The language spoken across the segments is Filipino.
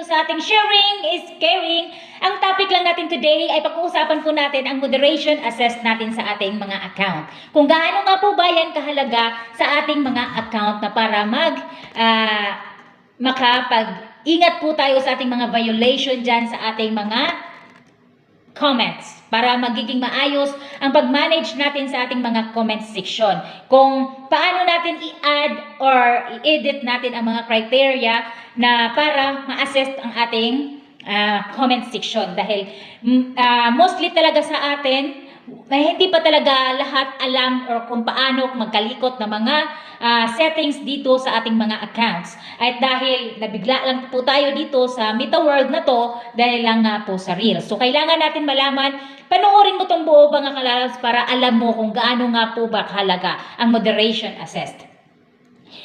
dito sa ating sharing is caring. Ang topic lang natin today ay pag-uusapan po natin ang moderation assess natin sa ating mga account. Kung gaano nga po ba yan kahalaga sa ating mga account na para mag ah, makapag-ingat po tayo sa ating mga violation dyan sa ating mga comments para magiging maayos ang pag-manage natin sa ating mga comment section. Kung paano natin i-add or i-edit natin ang mga criteria na para ma-assess ang ating ah, comment section. Dahil ah, mostly talaga sa atin, may hindi pa talaga lahat alam or kung paano magkalikot ng mga ah, settings dito sa ating mga accounts. At dahil nabigla lang po tayo dito sa Meta World na to dahil lang nga po sa Reels. So kailangan natin malaman, panoorin mo tong buo mga kalalabs para alam mo kung gaano nga po ba kahalaga ang moderation assessed.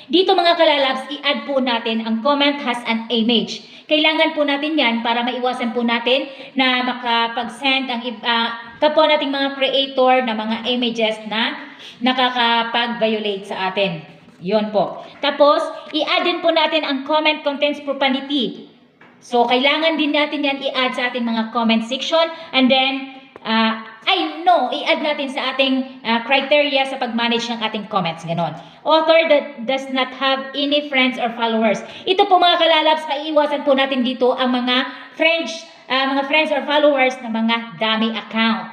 Dito mga kalalabs, i-add po natin ang comment has an image. Kailangan po natin yan para maiwasan po natin na makapag-send ang ah, kapwa nating mga creator na mga images na nakakapag-violate sa atin. Yon po. Tapos, i-add din po natin ang comment contains profanity. So, kailangan din natin yan i-add sa ating mga comment section. And then, ah, ay no, i-add natin sa ating ah, criteria sa pag-manage ng ating comments. Ganon. Author that does not have any friends or followers. Ito po mga kalalabs, maiiwasan po natin dito ang mga friends, ah, mga friends or followers na mga dummy account.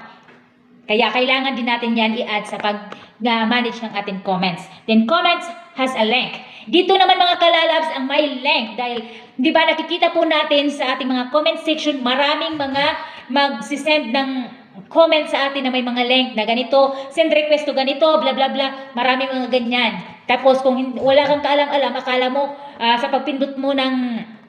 Kaya kailangan din natin yan i-add sa pag-manage ng ating comments. Then comments has a link. Dito naman mga kalalabs ang may link dahil di ba nakikita po natin sa ating mga comment section maraming mga mag-send ng comment sa atin na may mga link na ganito, send request to ganito, bla bla bla, maraming mga ganyan. Tapos kung wala kang kaalam-alam, akala mo ah, sa pagpindot mo ng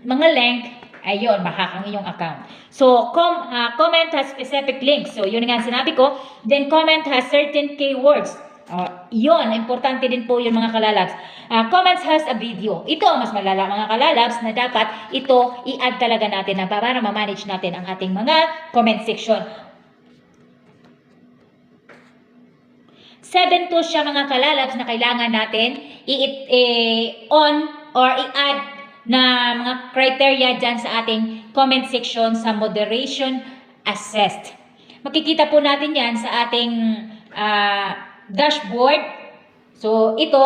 mga link, ayun, mahakang iyong account. So, com, ah, comment has specific links. So, yun nga sinabi ko. Then, comment has certain keywords. Uh, yun, importante din po yun mga kalalabs. Ah, comments has a video. Ito mas malala mga kalalabs na dapat ito i-add talaga natin na para ma-manage natin ang ating mga comment section. Seven tools siya mga kalalabs na kailangan natin i-on or i-add na mga criteria dyan sa ating comment section sa moderation assessed. Makikita po natin yan sa ating ah, dashboard. So, ito,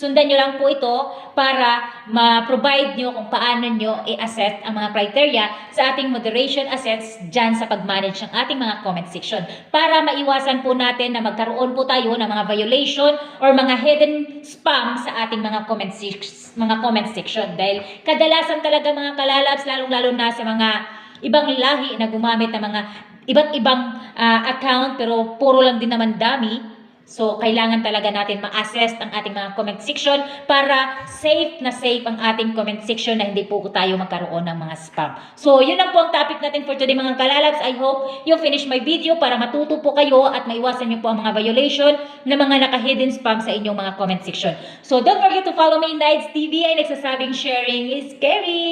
sundan nyo lang po ito para ma-provide nyo kung paano nyo i-assess ang mga criteria sa ating moderation assets dyan sa pag-manage ng ating mga comment section. Para maiwasan po natin na magkaroon po tayo ng mga violation or mga hidden spam sa ating mga comment, sec- mga comment section. Dahil kadalasan talaga mga kalalabs, lalong-lalo na sa mga ibang lahi na gumamit ng mga iba't ibang ah, account pero puro lang din naman dami. So, kailangan talaga natin ma-assess ang ating mga comment section para safe na safe ang ating comment section na hindi po tayo magkaroon ng mga spam. So, yun lang po ang topic natin for today mga kalalabs. I hope you finish my video para matuto po kayo at maiwasan niyo po ang mga violation na mga naka-hidden spam sa inyong mga comment section. So, don't forget to follow me in Nights TV ay nagsasabing sharing is scary!